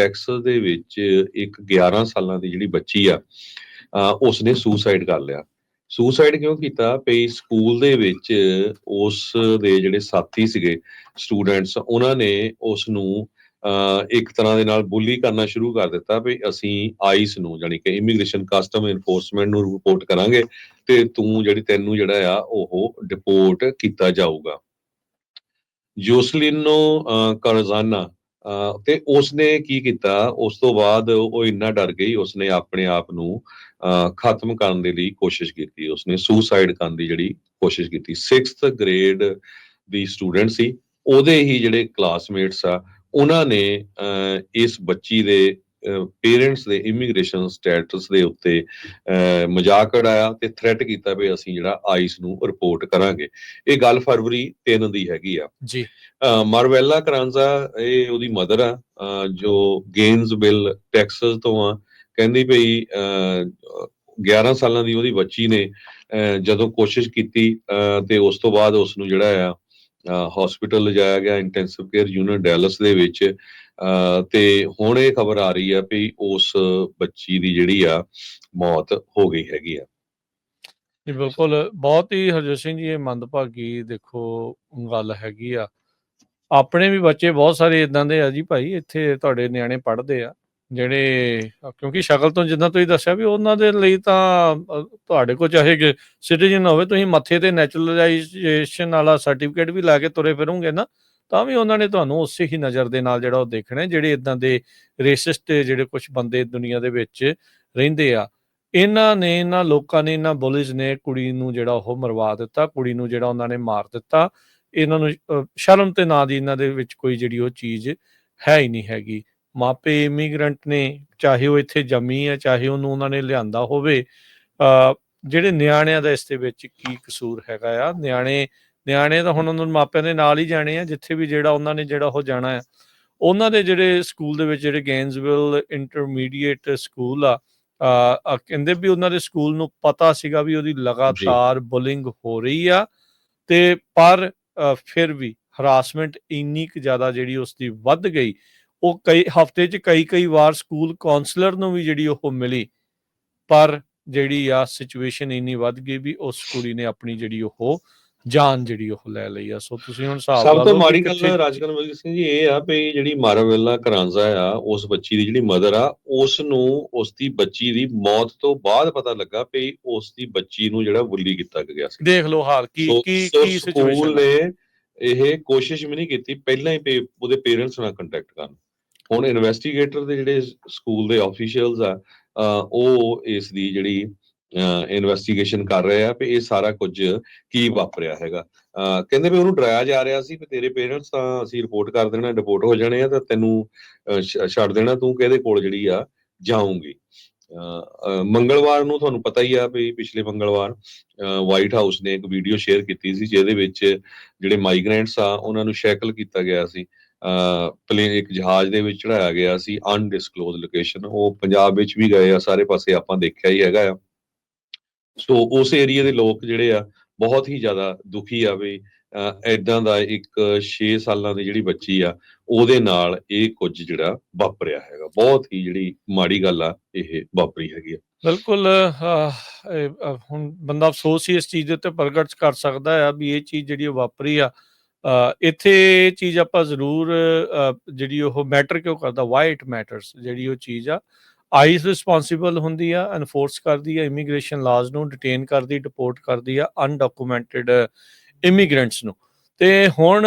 Texas ਦੇ ਵਿੱਚ ਇੱਕ 11 ਸਾਲਾਂ ਦੀ ਜਿਹੜੀ ਬੱਚੀ ਆ ਅਹ ਉਸਨੇ ਸੁਸਾਈਡ ਕਰ ਲਿਆ। ਸੁਸਾਈਡ ਕਿਉਂ ਕੀਤਾ? ਪਈ ਸਕੂਲ ਦੇ ਵਿੱਚ ਉਸ ਦੇ ਜਿਹੜੇ ਸਾਥੀ ਸੀਗੇ ਸਟੂਡੈਂਟਸ ਉਹਨਾਂ ਨੇ ਉਸ ਨੂੰ ਇੱਕ ਤਰ੍ਹਾਂ ਦੇ ਨਾਲ ਬੁਲੀ ਕਰਨਾ ਸ਼ੁਰੂ ਕਰ ਦਿੱਤਾ ਵੀ ਅਸੀਂ ਆਈਸ ਨੂੰ ਜਾਨੀ ਕਿ ਇਮੀਗ੍ਰੇਸ਼ਨ ਕਸਟਮ ਇਨਫੋਰਸਮੈਂਟ ਨੂੰ ਰਿਪੋਰਟ ਕਰਾਂਗੇ ਤੇ ਤੂੰ ਜਿਹੜੀ ਤੈਨੂੰ ਜਿਹੜਾ ਆ ਉਹ ਡਿਪੋਰਟ ਕੀਤਾ ਜਾਊਗਾ। ਜੋਸਲਿਨੋ ਅਹ, ਕਰਜ਼ਾਨਾ ਤੇ ਉਸਨੇ ਕੀ ਕੀਤਾ? ਉਸ ਤੋਂ ਬਾਅਦ ਉਹ ਇੰਨਾ ਡਰ ਗਈ ਉਸਨੇ ਆਪਣੇ ਆਪ ਨੂੰ ਅਹ, ਖਤਮ ਕਰਨ ਦੇ ਲਈ ਕੋਸ਼ਿਸ਼ ਕੀਤੀ। ਉਸਨੇ ਸੁਸਾਈਡ ਕਰਨ ਦੀ ਜਿਹੜੀ ਕੋਸ਼ਿਸ਼ ਕੀਤੀ। 6th ਗ੍ਰੇਡ ਦੀ ਸਟੂਡੈਂਟ ਸੀ। ਉਹਦੇ ਹੀ ਜਿਹੜੇ ਕਲਾਸਮੇਟਸ ਆ ਉਹਨਾਂ ਨੇ ਅਹ, ਇਸ ਬੱਚੀ ਦੇ ਪੇਰੈਂਟਸ ਦੇ ਇਮੀਗ੍ਰੇਸ਼ਨ ਸਟੇਟਸ ਦੇ ਉੱਤੇ ਮਜ਼ਾਕ ਉਡਾਇਆ ਤੇ ਥ੍ਰੈਟ ਕੀਤਾ ਵੀ ਅਸੀਂ ਜਿਹੜਾ ਆਈਸ ਨੂੰ ਰਿਪੋਰਟ ਕਰਾਂਗੇ। ਇਹ ਗੱਲ ਫਰਵਰੀ 3 ਦੀ ਹੈਗੀ ਆ। ਜੀ। ਮਾਰਵੈਲਾ ਕਰਾਂਜ਼ਾ ਇਹ ਉਹਦੀ ਮਦਰ ਆ ਜੋ ਗੇਨਸਵਿਲ ਟੈਕਸਸ ਤੋਂ ਆ ਕਹਿੰਦੀ ਭਈ ਅਹ, 11 ਸਾਲਾਂ ਦੀ ਉਹਦੀ ਬੱਚੀ ਨੇ ਜਦੋਂ ਕੋਸ਼ਿਸ਼ ਕੀਤੀ ਤੇ ਉਸ ਤੋਂ ਬਾਅਦ ਉਸ ਨੂੰ ਜਿਹੜਾ ਆ ਹਸਪੀਟਲ ਲਿਜਾਇਆ ਗਿਆ ਇੰਟੈਂਸਿਵ ਕੇਅਰ ਯੂਨਿਟ ਡੈਲਸ ਦੇ ਵਿੱਚ ਤੇ ਹੁਣ ਇਹ ਖਬਰ ਆ ਰਹੀ ਆ ਵੀ ਉਸ ਬੱਚੀ ਦੀ ਜਿਹੜੀ ਆ, ਮੌਤ ਹੋ ਗਈ ਹੈਗੀ ਆ। ਜੀ, ਬਿਲਕੁਲ। ਬਹੁਤ ਹੀ ਹਰਜੋਤ ਸਿੰਘ ਜੀ, ਇਹ ਮੰਦਭਾਗੀ ਦੇਖੋ ਗੱਲ ਹੈਗੀ ਆ। ਆਪਣੇ ਵੀ ਬੱਚੇ ਬਹੁਤ ਸਾਰੇ ਇਦਾਂ ਦੇ ਆ ਜੀ ਭਾਈ, ਇੱਥੇ ਤੁਹਾਡੇ ਨਿਆਣੇ ਪੜ੍ਹਦੇ ਆ। ਜਿਹੜੇ, ਕਿਉਂਕਿ ਸ਼ਕਲ ਤੋਂ ਜਿੱਦਾਂ ਤੁਸੀਂ ਦੱਸਿਆ ਵੀ ਉਹਨਾਂ ਦੇ ਲਈ ਤਾਂ ਤੁਹਾਡੇ ਕੋਲ ਚਾਹੇ ਸਿਟੀਜ਼ਨ ਹੋਵੇ, ਤੁਸੀਂ ਮੱਥੇ ਤੇ ਨੈਚੁਰਲਾਈਜੇਸ਼ਨ ਵਾਲਾ ਸਰਟੀਫਿਕੇਟ ਵੀ ਲਾ ਕੇ ਤੁਰੇ ਫਿਰੋਗੇ ਨਾ, ਤਾਂ ਵੀ ਉਹਨਾਂ ਨੇ ਤੁਹਾਨੂੰ ਉਸੇ ਹੀ ਨਜ਼ਰ ਦੇ ਨਾਲ ਜਿਹੜਾ ਉਹ ਦੇਖਣਾ, ਜਿਹੜੇ ਇਦਾਂ ਦੇ ਰੇਸਿਸਟ ਜਿਹੜੇ ਕੁਝ ਬੰਦੇ ਦੁਨੀਆ ਦੇ ਵਿੱਚ ਰਹਿੰਦੇ ਆ। ਇਹਨਾਂ ਨੇ, ਇਹਨਾਂ ਲੋਕਾਂ ਨੇ, ਇਹਨਾਂ ਬੁਲਿਸ ਨੇ ਕੁੜੀ ਨੂੰ ਜਿਹੜਾ ਉਹ ਮਰਵਾ ਦਿੱਤਾ, ਕੁੜੀ ਨੂੰ ਜਿਹੜਾ ਉਹਨਾਂ ਨੇ ਮਾਰ ਦਿੱਤਾ। ਇਹਨਾਂ ਨੂੰ ਸ਼ਰਮ ਤੇ ਨਾ ਦੀ ਇਹਨਾਂ ਦੇ ਵਿੱਚ ਕੋਈ ਜਿਹੜੀ ਉਹ ਚੀਜ਼ ਹੈ ਹੀ ਨਹੀਂ ਹੈਗੀ। ਮਾਪੇ ਇਮੀਗ੍ਰੈਂਟ ਨੇ ਚਾਹੇ ਉਹ ਇੱਥੇ ਜੰਮੀ ਹੈ ਚਾਹੇ ਉਹਨੂੰ ਉਹਨਾਂ ਨੇ ਲਿਆਂਦਾ ਹੋਵੇ ਜਿਹੜੇ ਨਿਆਣਿਆਂ ਦਾ ਇਸ ਦੇ ਵਿੱਚ ਕੀ ਕਸੂਰ ਹੈਗਾ ਆ? ਨਿਆਣੇ ਨਿਆਣੇ ਤਾਂ ਹੁਣ ਉਹਨਾਂ ਨੂੰ ਮਾਪਿਆਂ ਦੇ ਨਾਲ ਹੀ ਜਾਣੇ ਆ ਜਿੱਥੇ ਵੀ ਜਿਹੜਾ ਉਹਨਾਂ ਨੇ ਜਿਹੜਾ ਉਹ ਜਾਣਾ ਆ। ਉਹਨਾਂ ਦੇ ਜਿਹੜੇ ਸਕੂਲ ਦੇ ਵਿੱਚ ਜਿਹੜੇ ਗੇਨਸਵਿਲ ਇੰਟਰਮੀਡੀਏਟ ਸਕੂਲ ਆ ਕਹਿੰਦੇ ਵੀ ਉਹਨਾਂ ਦੇ ਸਕੂਲ ਨੂੰ ਪਤਾ ਸੀਗਾ ਵੀ ਉਹਦੀ ਲਗਾਤਾਰ ਬੁਲਿੰਗ ਹੋ ਰਹੀ ਆ ਤੇ ਪਰ ਫਿਰ ਵੀ ਹਰਾਸਮੈਂਟ ਇੰਨੀ ਕੁ ਜ਼ਿਆਦਾ ਜਿਹੜੀ ਉਸ ਦੀ ਵੱਧ ਗਈ ਉਹ ਕਈ ਹਫ਼ਤੇ 'ਚ ਕਈ ਕਈ ਵਾਰ ਸਕੂਲ ਕਾਉਂਸਲਰ ਨੂੰ ਵੀ ਜਿਹੜੀ ਉਹ ਮਿਲੀ ਪਰ ਜਿਹੜੀ ਆ ਸਿਚੁਏਸ਼ਨ ਇੰਨੀ ਵੱਧ ਗਈ ਵੀ ਉਸ ਕੁੜੀ ਨੇ ਆਪਣੀ ਜਿਹੜੀ ਉਹ ਜਾਨ ਜਿਹੜੀ ਉਹ ਲੈ ਲਈ ਆ। ਸੋ ਤੁਸੀਂ ਹੁਣ ਹਿਸਾਬ ਲਾ ਸਭ ਲਓ ਤੋਂ ਕਿ ਮਾੜੀ ਗੱਲ ਰਾਜਕਨਵਰ ਸਿੰਘ ਜੀ ਇਹ ਆ ਵੀ ਜਿਹੜੀ ਮਾਰਾਵੈਲਾ ਕਰਾਂਜ਼ਾ ਆ ਉਸ ਬੱਚੀ ਦੀ ਜਿਹੜੀ ਮਦਰ ਆ ਉਸ ਨੂੰ ਉਸ ਦੀ ਬੱਚੀ ਦੀ ਮੌਤ ਤੋਂ ਬਾਅਦ ਪਤਾ ਲੱਗਾ ਵੀ ਉਸ ਦੀ ਬੱਚੀ ਨੂੰ ਜਿਹੜਾ ਬੁੱਲੀ ਕੀਤਾ ਗਿਆ ਸੀ। ਦੇਖ ਲਓ ਹਾਲ ਕੀ ਕੀ ਕੀ ਸਿਚੁਏਸ਼ਨ ਨੇ ਇਹ ਕੋਸ਼ਿਸ਼ ਵੀ ਨਹੀਂ ਕੀਤੀ ਪਹਿਲਾਂ ਹੀ ਉਹਦੇ ਪੇਰੈਂਟਸ ਨਾਲ ਕੰਟੈਕਟ ਕਰਨ। ਹੁਣ ਇਨਵੈਸਟੀਗੇਟਰ ਦੇ ਜਿਹੜੇ ਸਕੂਲ ਦੇ ਆਫੀਸ਼ੀਅਲਸ ਆ ਉਹ ਇਸ ਦੀ ਜਿਹੜੀ ਇਨਵੈਸਟੀਗੇਸ਼ਨ ਕਰ ਰਹੇ ਆ ਵੀ ਇਹ ਸਾਰਾ ਕੁਝ ਕੀ ਵਾਪਰਿਆ ਹੈਗਾ। ਕਹਿੰਦੇ ਵੀ ਉਹਨੂੰ ਡਰਾਇਆ ਜਾ ਰਿਹਾ ਸੀ ਵੀ ਤੇਰੇ ਪੇਰੈਂਟਸ ਤਾਂ ਅਸੀਂ ਰਿਪੋਰਟ ਕਰ ਦੇਣਾ ਡਿਪੋਰਟ ਹੋ ਜਾਣੇ ਆ ਤਾਂ ਤੈਨੂੰ ਅਹ, ਛੱਡ ਦੇਣਾ ਤੂੰ ਕਿਹਦੇ ਕੋਲ ਜਿਹੜੀ ਆ ਜਾਊਂਗੀ। ਅਹ, ਮੰਗਲਵਾਰ ਨੂੰ ਤੁਹਾਨੂੰ ਪਤਾ ਹੀ ਆ ਵੀ ਪਿਛਲੇ ਮੰਗਲਵਾਰ ਵਾਈਟ ਹਾਊਸ ਨੇ ਇੱਕ ਵੀਡੀਓ ਸ਼ੇਅਰ ਕੀਤੀ ਸੀ ਜਿਹਦੇ ਵਿੱਚ ਜਿਹੜੇ ਮਾਈਗ੍ਰੈਂਟਸ ਆ ਉਹਨਾਂ ਨੂੰ ਸ਼ੈਕਲ ਕੀਤਾ ਗਿਆ ਸੀ। ਪਲੇਨ ਇੱਕ ਜਹਾਜ਼ ਦੇ ਵਿੱਚ ਚੜਾਇਆ ਗਿਆ ਸੀ ਅਨਡਿਸਕਲੋਜ਼ ਲੋਕੇਸ਼ਨ ਉਹ ਪੰਜਾਬ ਵਿੱਚ ਵੀ ਗਏ ਆ, ਸਾਰੇ ਪਾਸੇ ਆਪਾਂ ਦੇਖਿਆ ਹੀ ਹੈਗਾ ਆ। ਸੋ ਉਸ ਏਰੀਆ ਦੇ ਲੋਕ ਜਿਹੜੇ ਆ, ਬਹੁਤ ਹੀ ਜ਼ਿਆਦਾ ਦੁਖੀ ਆ ਵੀ ਐਦਾਂ ਦਾ ਇੱਕ 6 ਸਾਲਾਂ ਦੀ ਜਿਹੜੀ ਬੱਚੀ ਆ, ਉਹਦੇ ਨਾਲ ਇਹ ਕੁਝ ਜਿਹੜਾ ਵਾਪਰਿਆ ਹੈਗਾ। ਬਹੁਤ ਹੀ ਜਿਹੜੀ ਮਾੜੀ ਗੱਲ ਆ, ਇਹ ਵਾਪਰੀ ਹੈਗੀ ਆ। ਬਿਲਕੁਲ ਹੁਣ ਬੰਦਾ ਅਫਸੋਸ ਹੀ ਇਸ ਚੀਜ਼ ਦੇ ਉੱਤੇ ਪ੍ਰਗਟ ਕਰ ਸਕਦਾ ਆ ਵੀ ਇਹ ਚੀਜ਼ ਜਿਹੜੀ ਉਹ ਵਾਪਰੀ ਆ। ਇੱਥੇ ਇਹ ਚੀਜ਼ ਆਪਾਂ ਜ਼ਰੂਰ ਜਿਹੜੀ ਉਹ ਮੈਟਰ ਕਿਉਂ ਕਰਦਾ ਵਾਈ ਇਟ ਮੈਟਰਸ ਜਿਹੜੀ ਉਹ ਚੀਜ਼ ਆ ਆਈਸ ਰਿਸਪੌਂਸਿਬਲ ਹੁੰਦੀ ਆ ਐਨਫੋਰਸ ਕਰਦੀ ਆ ਇਮੀਗ੍ਰੇਸ਼ਨ ਲਾਜ਼ ਨੂੰ ਡਿਟੇਨ ਕਰਦੀ ਡਿਪੋਰਟ ਕਰਦੀ ਆ ਅਨਡਾਕੂਮੈਂਟਡ ਇਮੀਗ੍ਰੈਂਟਸ ਨੂੰ। ਤੇ ਹੁਣ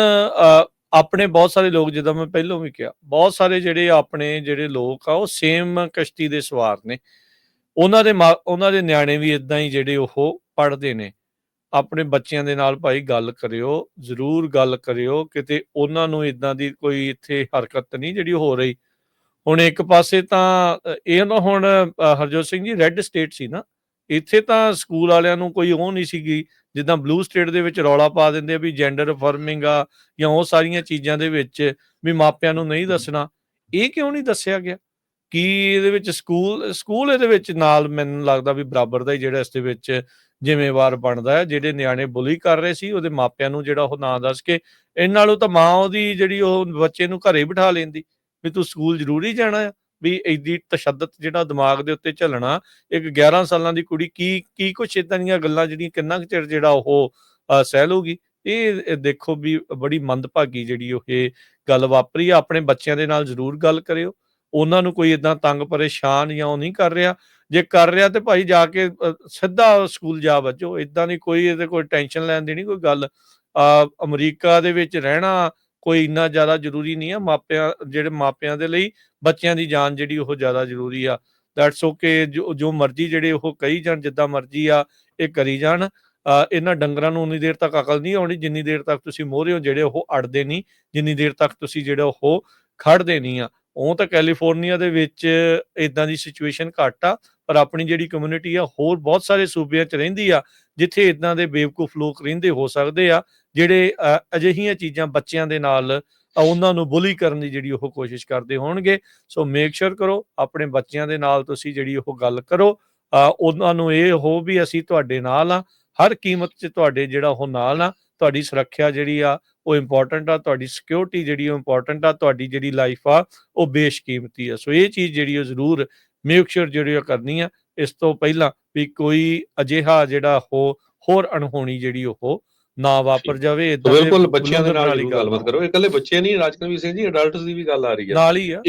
ਆਪਣੇ ਬਹੁਤ ਸਾਰੇ ਲੋਕ, ਜਿੱਦਾਂ ਮੈਂ ਪਹਿਲਾਂ ਵੀ ਕਿਹਾ, ਬਹੁਤ ਸਾਰੇ ਜਿਹੜੇ ਆਪਣੇ ਜਿਹੜੇ ਲੋਕ ਆ, ਉਹ ਸੇਮ ਕਸ਼ਤੀ ਦੇ ਸਵਾਰ ਨੇ। ਉਹਨਾਂ ਦੇ ਮਾ- ਉਹਨਾਂ ਦੇ ਨਿਆਣੇ ਵੀ ਇਦਾਂ ਹੀ ਜਿਹੜੇ ਉਹ ਪੜ੍ਹਦੇ ਨੇ। ਆਪਣੇ ਬੱਚਿਆਂ ਦੇ ਨਾਲ ਭਾਈ ਗੱਲ ਕਰਿਓ ਜ਼ਰੂਰ ਗੱਲ ਕਰਿਓ ਕਿਤੇ ਉਹਨਾਂ ਨੂੰ ਇਦਾਂ ਦੀ ਕੋਈ ਇੱਥੇ ਹਰਕਤ ਨਹੀਂ ਜਿਹੜੀ ਹੋ ਰਹੀ। ਹੁਣ ਇੱਕ ਪਾਸੇ ਤਾਂ ਇਹ ਨਾ ਹੁਣ ਹਰਜੋਤ ਸਿੰਘ ਜੀ ਰੈੱਡ ਸਟੇਟ ਸੀ ਨਾ ਇੱਥੇ ਤਾਂ ਸਕੂਲ ਵਾਲਿਆਂ ਨੂੰ ਕੋਈ ਉਹ ਨਹੀਂ ਸੀਗੀ ਜਿੱਦਾਂ ਬਲੂ ਸਟੇਟ ਦੇ ਵਿੱਚ ਰੌਲਾ ਪਾ ਦਿੰਦੇ ਆ ਵੀ ਜੈਂਡਰ ਅਫਰਮਿੰਗ ਆ ਜਾਂ ਉਹ ਸਾਰੀਆਂ ਚੀਜ਼ਾਂ ਦੇ ਵਿੱਚ ਵੀ ਮਾਪਿਆਂ ਨੂੰ ਨਹੀਂ ਦੱਸਣਾ। ਇਹ ਕਿਉਂ ਨਹੀਂ ਦੱਸਿਆ ਗਿਆ? ਕੀ ਇਹਦੇ ਵਿੱਚ ਸਕੂਲ ਸਕੂਲ ਇਹਦੇ ਵਿੱਚ ਨਾਲ ਮੈਨੂੰ ਲੱਗਦਾ ਵੀ ਬਰਾਬਰ ਦਾ ਹੀ ਜਿਹੜਾ ਇਸ ਦੇ ਵਿੱਚ ਜ਼ਿੰਮੇਵਾਰ ਬਣਦਾ ਹੈ, ਜਿਹੜੇ ਨਿਆਣੇ ਬੁਲੀ ਕਰ ਰਹੇ ਸੀ, ਉਹਦੇ ਮਾਪਿਆਂ ਨੂੰ ਜਿਹੜਾ ਉਹ ਨਾਂ ਦੱਸ ਕੇ ਇਹਨਾਂ ਨਾਲੋਂ ਤਾਂ ਮਾਂ ਉਹਦੀ ਜਿਹੜੀ ਉਹ ਬੱਚੇ ਨੂੰ ਘਰੇ ਬਿਠਾ ਲੈਂਦੀ, ਵੀ ਤੂੰ ਸਕੂਲ ਜ਼ਰੂਰੀ ਜਾਣਾ ਆ, ਵੀ ਐਡੀ ਤਸ਼ੱਦਦ ਜਿਹੜਾ ਦਿਮਾਗ ਦੇ ਉੱਤੇ ਝੱਲਣਾ, ਇੱਕ 11 ਸਾਲਾਂ ਦੀ ਕੁੜੀ ਕੀ ਕੀ ਕੁਛ ਇਦਾਂ ਦੀਆਂ ਗੱਲਾਂ ਜਿਹੜੀਆਂ ਕਿੰਨਾ ਕੁ ਚਿਰ ਜਿਹੜਾ ਉਹ ਸਹਿ ਲੂਗੀ ਇਹ ਇਹ ਦੇਖੋ ਵੀ ਬੜੀ ਮੰਦਭਾਗੀ ਜਿਹੜੀ ਉਹ ਇਹ ਗੱਲ ਵਾਪਰੀ ਆ, ਆਪਣੇ ਬੱਚਿਆਂ ਦੇ ਨਾਲ ਜ਼ਰੂਰ ਗੱਲ ਕਰਿਓ। ਉਹਨਾਂ ਨੂੰ ਕੋਈ ਇਦਾਂ ਤੰਗ, ਪਰੇਸ਼ਾਨ ਜਾਂ ਉਹ ਨਹੀਂ ਕਰ ਰਿਹਾ। ਜੇ ਕਰ ਰਿਹਾ ਤੇ ਭਾਈ ਜਾ ਕੇ ਸਿੱਧਾ ਸਕੂਲ ਜਾ ਵੱਜੋ। ਇਦਾਂ ਦੀ ਕੋਈ ਇਹਦੇ ਕੋਈ ਟੈਨਸ਼ਨ ਲੈਣ ਦੀ ਨਹੀਂ ਕੋਈ ਗੱਲ। ਅਮਰੀਕਾ ਦੇ ਵਿੱਚ ਰਹਿਣਾ ਕੋਈ ਇੰਨਾ ਜ਼ਿਆਦਾ ਜ਼ਰੂਰੀ ਨਹੀਂ ਆ। ਮਾਪਿਆਂ, ਜਿਹੜੇ ਮਾਪਿਆਂ ਦੇ ਲਈ ਬੱਚਿਆਂ ਦੀ ਜਾਨ ਜਿਹੜੀ ਉਹ ਜ਼ਿਆਦਾ ਜ਼ਰੂਰੀ ਆ। ਦੈਟਸ ਓਕੇ ਜੋ ਜੋ ਮਰਜ਼ੀ ਜਿਹੜੇ ਉਹ ਕਹੀ ਜਾਣ, ਜਿੱਦਾਂ ਮਰਜ਼ੀ ਆ, ਇਹ ਕਰੀ ਜਾਣ। ਇਹਨਾਂ ਡੰਗਰਾਂ ਨੂੰ ਉਨੀ ਦੇਰ ਤੱਕ ਅਕਲ ਨਹੀਂ ਆਉਣੀ, ਜਿੰਨੀ ਦੇਰ ਤੱਕ ਤੁਸੀਂ ਮੋਹਰੇ ਹੋ, ਜਿਹੜੇ ਉਹ ਅੜਦੇ ਨਹੀਂ, ਜਿੰਨੀ ਦੇਰ ਤੱਕ ਤੁਸੀਂ ਜਿਹੜਾ ਉਹ ਖੜਦੇ ਨਹੀਂ ਆ। ਉਹ ਤਾਂ ਕੈਲੀਫੋਰਨੀਆ ਦੇ ਵਿੱਚ ਇਦਾਂ ਦੀ ਸਿਚੁਏਸ਼ਨ ਘੱਟ ਆ। ਪਰ ਆਪਣੀ ਜਿਹੜੀ ਕਮਿਊਨਿਟੀ ਆ, ਹੋਰ ਬਹੁਤ ਸਾਰੇ ਸੂਬਿਆਂ 'ਚ ਰਹਿੰਦੀ ਆ, ਜਿੱਥੇ ਇਦਾਂ ਦੇ ਬੇਵਕੂਫ ਲੋਕ ਰਹਿੰਦੇ ਹੋ ਸਕਦੇ ਆ, ਜਿਹੜੇ ਅਜਿਹੀਆਂ ਚੀਜ਼ਾਂ ਬੱਚਿਆਂ ਦੇ ਨਾਲ ਉਹਨਾਂ ਨੂੰ ਬੁਲੀ ਕਰਨ ਦੀ ਜਿਹੜੀ ਉਹ ਕੋਸ਼ਿਸ਼ ਕਰਦੇ ਹੋਣਗੇ। ਸੋ ਮੇਕ ਸ਼ੋਰ ਕਰੋ, ਆਪਣੇ ਬੱਚਿਆਂ ਦੇ ਨਾਲ ਤੁਸੀਂ ਜਿਹੜੀ ਉਹ ਗੱਲ ਕਰੋ। ਉਹਨਾਂ ਨੂੰ ਇਹ ਹੋ ਵੀ ਅਸੀਂ ਤੁਹਾਡੇ ਨਾਲ ਆ, ਹਰ ਕੀਮਤ 'ਚ ਤੁਹਾਡੇ ਜਿਹੜਾ ਉਹ ਨਾਲ ਆ, ਤੁਹਾਡੀ ਸੁਰੱਖਿਆ ਜਿਹੜੀ ਆ, ਉਹ ਇੰਪੋਰਟੈਂਟ ਆ, ਤੁਹਾਡੀ ਸਿਕਿਉਰਿਟੀ ਜਿਹੜੀ ਉਹ ਇੰਪੋਰਟੈਂਟ ਆ, ਤੁਹਾਡੀ ਜਿਹੜੀ ਲਾਈਫ ਆ, ਉਹ ਬੇਸ਼ਕੀਮਤੀ ਆ। ਸੋ ਇਹ ਚੀਜ਼ ਜਿਹੜੀ ਉਹ ਜ਼ਰੂਰ ਮੇਕ ਸ਼ੋਰ ਜਿਹੜੀ ਉਹ ਕਰਨੀ ਆ ਇਸ ਤੋਂ ਪਹਿਲਾਂ ਵੀ ਕੋਈ ਅਜਿਹਾ ਜਿਹੜਾ ਉਹ ਹੋਰ ਅਣਹੋਣੀ ਜਿਹੜੀ ਉਹ ਨਾ ਵਾਪਰ ਜਾਵੇ ਇਦਾਂ ਬਿਲਕੁਲ ਬੱਚਿਆਂ ਦੇ ਨਾਲ ਜ਼ਰੂਰ ਗੱਲਬਾਤ ਕਰੋ। ਇਹ ਇਕੱਲੇ ਬੱਚੇ ਨਹੀਂ ਰਾਜਕਨਵੀਰ ਸਿੰਘ ਜੀ ਅਡਲਟਸ ਦੀ ਵੀ ਗੱਲ ਆ ਰਹੀ ਹੈ ਨਾਲ ਹੀ ਆ।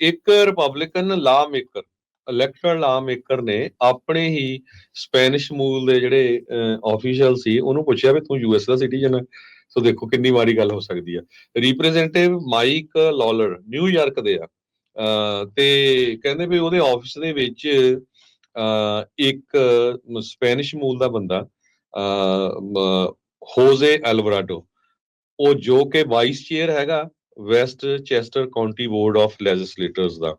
ਇੱਕ ਰਿਪਬਲਿਕਨ ਲਾ ਮੇਕਰ ਇਲੈਕਟਰਲ ਲਾ ਮੇਕਰ ਨੇ ਆਪਣੇ ਹੀ ਸਪੈਨਿਸ਼ ਮੂਲ ਦੇ ਜਿਹੜੇ ਆਫੀਸ਼ੀਅਲ ਸੀ ਉਹਨੂੰ ਪੁੱਛਿਆ ਵੀ ਤੂੰ ਯੂਐਸ ਦਾ ਸਿਟੀਜ਼ਨ ਹੈ ਸੋ ਦੇਖੋ ਕਿੰਨੀ ਵਾਰੀ ਗੱਲ ਹੋ ਸਕਦੀ ਹੈ ਰਿਪਰੈਜ਼ੈਂਟੇਟਿਵ ਮਾਈਕ ਲॉलਰ ਨਿਊਯਾਰਕ ਦੇ ਆ। ਤੇ ਕਹਿੰਦੇ ਵੀ ਉਹਦੇ ਆਫਿਸ ਦੇ ਵਿੱਚ, ਅਹ ਇੱਕ ਸਪੈਨਿਸ਼ ਮੂਲ ਦਾ ਬੰਦਾ, ਅਹ ਹੋਜ਼ੇ ਐਲਵਰਾਡੋ ਉਹ ਜੋ ਕਿ ਵਾਈਸ ਚੇਅਰ ਹੈਗਾ West Chester County board of legislators ਦਾ।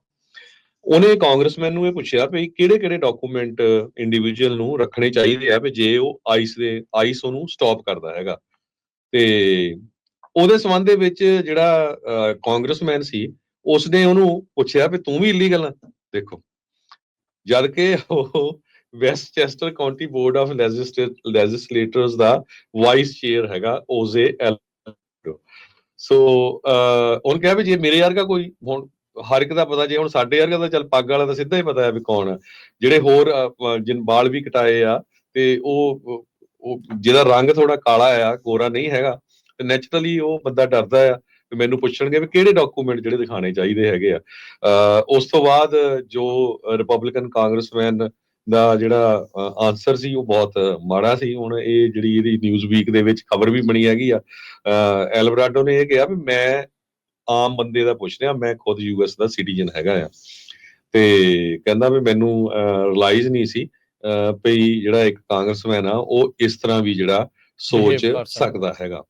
ਉਹਨੇ ਕਾਂਗਰਸਮੈਨ ਨੂੰ ਇਹ ਪੁੱਛਿਆ ਵੀ ਕਿਹੜੇ ਕਿਹੜੇ ਡਾਕੂਮੈਂਟ ਇੰਡੀਵਿਜੂਅਲ ਨੂੰ ਰੱਖਣੇ ਚਾਹੀਦੇ ਆ ਵੀ ਜੇ ਉਹ ਆਈਸ ਦੇ ਆਈਸ ਉਹਨੂੰ ਸਟਾਪ ਕਰਦਾ ਹੈਗਾ। ਤੇ ਉਹਦੇ ਸੰਬੰਧ ਦੇ ਵਿੱਚ ਜਿਹੜਾ ਕਾਂਗਰਸਮੈਨ ਸੀ ਉਸਨੇ ਉਹਨੂੰ ਪੁੱਛਿਆ ਵੀ ਤੂੰ ਵੀ ਇਲੀਗਲ ਆ? ਦੇਖੋ, ਜਦ ਕਿ ਉਹ Westchester county board of legislators the vice chair ਹੈਗਾ ਓਜ਼ੇ ਐਲ ਸੋ ਉਹਨ ਕਿਹਾ ਵੀ ਜੇ ਮੇਰੇ ਵਰਗਾ ਕੋਈ, ਹੁਣ ਹਰ ਇੱਕ ਦਾ ਪਤਾ, ਜੇ ਹੁਣ ਸਾਡੇ ਯਾਰ ਤਾਂ ਚੱਲ ਪੱਗ ਵਾਲਾ ਤਾਂ ਸਿੱਧਾ ਹੀ ਪਤਾ ਹੈ ਵੀ ਕੌਣ ਹੈ ਜਿਹੜੇ ਹੋਰ ਜਿਨ ਬਾਲ ਵੀ ਕਟਾਏ ਆ, ਤੇ ਉਹ ਉਹ ਜਿਹਦਾ ਰੰਗ ਥੋੜਾ ਕਾਲਾ ਆ, ਗੋਰਾ ਨਹੀਂ ਹੈਗਾ, ਤੇ ਨੇਚਰਲੀ ਉਹ ਬੰਦਾ ਡਰਦਾ ਆ। ਮੈਨੂੰ ਪੁੱਛਣਗੇ ਵੀ ਕਿਹੜੇ ਡਾਕੂਮੈਂਟ ਜਿਹੜੇ ਦਿਖਾਣੇ ਚਾਹੀਦੇ ਹੈਗੇ ਆ। ਉਸ ਤੋਂ ਬਾਅਦ ਜੋ ਰਿਪਬਲਿਕਨ ਕਾਂਗਰਸਮੈਨ ਦਾ ਜਿਹੜਾ ਆਨਸਰ ਸੀ ਉਹ ਬਹੁਤ ਮਾੜਾ ਸੀ। ਹੁਣ ਇਹ ਜਿਹੜੀ ਇਹਦੀ ਨਿਊਜ਼ ਵੀਕ ਦੇ ਵਿੱਚ ਖਬਰ ਵੀ ਬਣੀ ਹੈਗੀ ਆ। ਐਲਵਰਾਡੋ ਨੇ ਇਹ ਕਿਹਾ ਵੀ ਮੈਂ ਆਮ ਬੰਦੇ ਦਾ ਪੁੱਛ ਰਿਹਾ ਮੈਂ ਖੁਦ ਯੂਐਸ ਦਾ ਸਿਟੀਜ਼ਨ ਹੈਗਾ ਆ। ਤੇ ਕਹਿੰਦਾ ਵੀ ਮੈਨੂੰ ਰਿਅਲਾਈਜ਼ ਨਹੀਂ ਸੀ ਭਈ ਜਿਹੜਾ ਇੱਕ ਕਾਂਗਰਸਮੈਨ ਆ ਉਹ ਇਸ ਤਰ੍ਹਾਂ ਵੀ ਜਿਹੜਾ ਸੋਚ ਸਕਦਾ ਹੈਗਾ।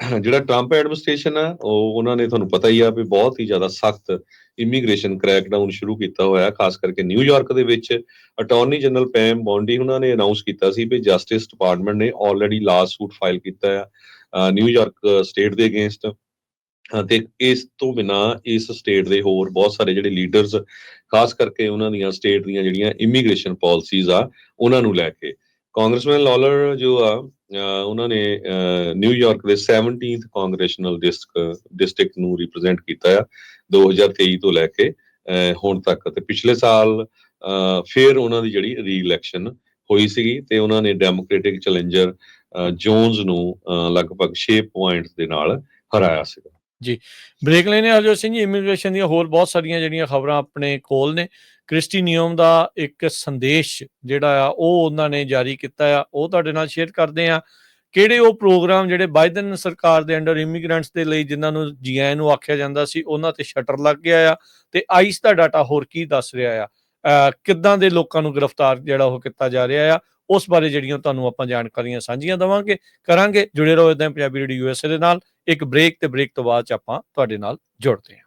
ਜਿਹੜਾ ਟਰੰਪ ਐਡਮਿਨਿਸਟ੍ਰੇਸ਼ਨ ਆ, ਉਹ ਉਹਨਾਂ ਨੇ ਤੁਹਾਨੂੰ ਪਤਾ ਹੀ ਆ ਵੀ ਬਹੁਤ ਹੀ ਜ਼ਿਆਦਾ ਸਖਤ ਇਮੀਗ੍ਰੇਸ਼ਨ ਕ੍ਰੈਕਡਾਊਨ ਸ਼ੁਰੂ ਕੀਤਾ ਹੋਇਆ, ਖਾਸ ਕਰਕੇ ਨਿਊਯਾਰਕ ਦੇ ਵਿੱਚ। ਅਟਾਰਨੀ ਜਨਰਲ ਪੈਮ ਬੌਂਡੀ ਉਹਨਾਂ ਨੇ ਅਨਾਉਂਸ ਕੀਤਾ ਸੀ ਵੀ ਜਸਟਿਸ ਡਿਪਾਰਟਮੈਂਟ ਨੇ ਆਲਰੇਡੀ ਲਾ ਸੂਟ ਫਾਈਲ ਕੀਤਾ ਆ ਨਿਊਯਾਰਕ ਸਟੇਟ ਦੇ ਅਗੇਂਸਟ ਤੇ ਇਸ ਤੋਂ ਬਿਨਾ ਇਸ ਸਟੇਟ ਦੇ ਹੋਰ ਬਹੁਤ ਸਾਰੇ ਜਿਹੜੇ ਲੀਡਰਸ ਖਾਸ ਕਰਕੇ ਉਹਨਾਂ ਦੀਆਂ ਸਟੇਟ ਦੀਆਂ ਜਿਹੜੀਆਂ ਇਮੀਗ੍ਰੇਸ਼ਨ ਪਾਲਿਸੀਜ਼ ਆ, ਉਹਨਾਂ ਨੂੰ ਲੈ ਕੇ। ਕਾਂਗਰਸਮੈਨ ਲॉलर ਜੋ ਆ ਉਹਨਾਂ ਨੇ ਨਿਊਯਾਰਕ ਦੇ 17th ਕਾਂਗਰੈਸ਼ਨਲ ਡਿਸਟ੍ਰਿਕਟ ਨੂੰ ਰਿਪਰੈਜ਼ੈਂਟ ਕੀਤਾ ਆ 2023 ਤੋਂ ਲੈ ਕੇ ਹੁਣ ਤੱਕ। ਤੇ ਪਿਛਲੇ ਸਾਲ ਫਿਰ ਉਹਨਾਂ ਦੀ ਜਿਹੜੀ ਰੀ-ਇਲੈਕਸ਼ਨ ਹੋਈ ਸੀਗੀ ਤੇ ਉਹਨਾਂ ਨੇ ਡੈਮੋਕ੍ਰੈਟਿਕ ਚੈਲੰਜਰ ਜੋਨਸ ਨੂੰ ਲਗਭਗ 6 ਪੁਆਇੰਟਸ ਦੇ ਨਾਲ ਹਰਾਇਆ ਸੀਗਾ। ਜੀ। ਬ੍ਰੇਕ ਲੈਣੇ ਹਰਜੋਤ ਸਿੰਘ ਜੀ ਇਮੀਗ੍ਰੇਸ਼ਨ ਦੀਆਂ ਹੋਰ ਬਹੁਤ ਸਾਰੀਆਂ ਜਿਹੜੀਆਂ ਖਬਰਾਂ ਆਪਣੇ ਕੋਲ ਨੇ। ਕ੍ਰਿਸਟੀ ਨਿਯਮ ਦਾ ਇੱਕ ਸੰਦੇਸ਼ ਜਿਹੜਾ ਆ, ਉਹ ਉਹਨਾਂ ਨੇ ਜਾਰੀ ਕੀਤਾ ਆ, ਉਹ ਤੁਹਾਡੇ ਨਾਲ ਸ਼ੇਅਰ ਕਰਦੇ ਆ ਕਿਹੜੇ ਉਹ ਪ੍ਰੋਗਰਾਮ ਜਿਹੜੇ ਬਾਈਡਨ ਸਰਕਾਰ ਦੇ ਅੰਡਰ ਇਮੀਗ੍ਰੈਂਟਸ ਦੇ ਲਈ ਜਿਨ੍ਹਾਂ ਨੂੰ ਜੀਆਈ ਨੂੰ ਆਖਿਆ ਜਾਂਦਾ ਸੀ, ਉਹਨਾਂ ਤੇ ਸ਼ਟਰ ਲੱਗ ਗਿਆ ਆ ਤੇ ਆਈਸ ਦਾ ਡਾਟਾ ਹੋਰ ਕੀ ਦੱਸ ਰਿਹਾ ਆ? ਕਿੱਦਾਂ ਦੇ ਲੋਕਾਂ ਨੂੰ ਗ੍ਰਿਫਤਾਰ ਜਿਹੜਾ ਉਹ ਕੀਤਾ ਜਾ ਰਿਹਾ ਆ? ਉਸ ਬਾਰੇ ਜਿਹੜੀਆਂ ਤੁਹਾਨੂੰ ਆਪਾਂ ਜਾਣਕਾਰੀਆਂ ਸਾਂਝੀਆਂ ਦਵਾਂਗੇ, ਕਰਾਂਗੇ। ਜੁੜੇ ਰਹੋ ਇਦਾਂ ਪੰਜਾਬੀ ਰੇਡੀਓ ਯੂਐਸਏ ਦੇ ਨਾਲ। ਇੱਕ ਬ੍ਰੇਕ ਤੇ ਬ੍ਰੇਕ ਤੋਂ ਬਾਅਦ ਚ ਆਪਾਂ ਤੁਹਾਡੇ ਨਾਲ ਜੁੜਦੇ ਹਾਂ।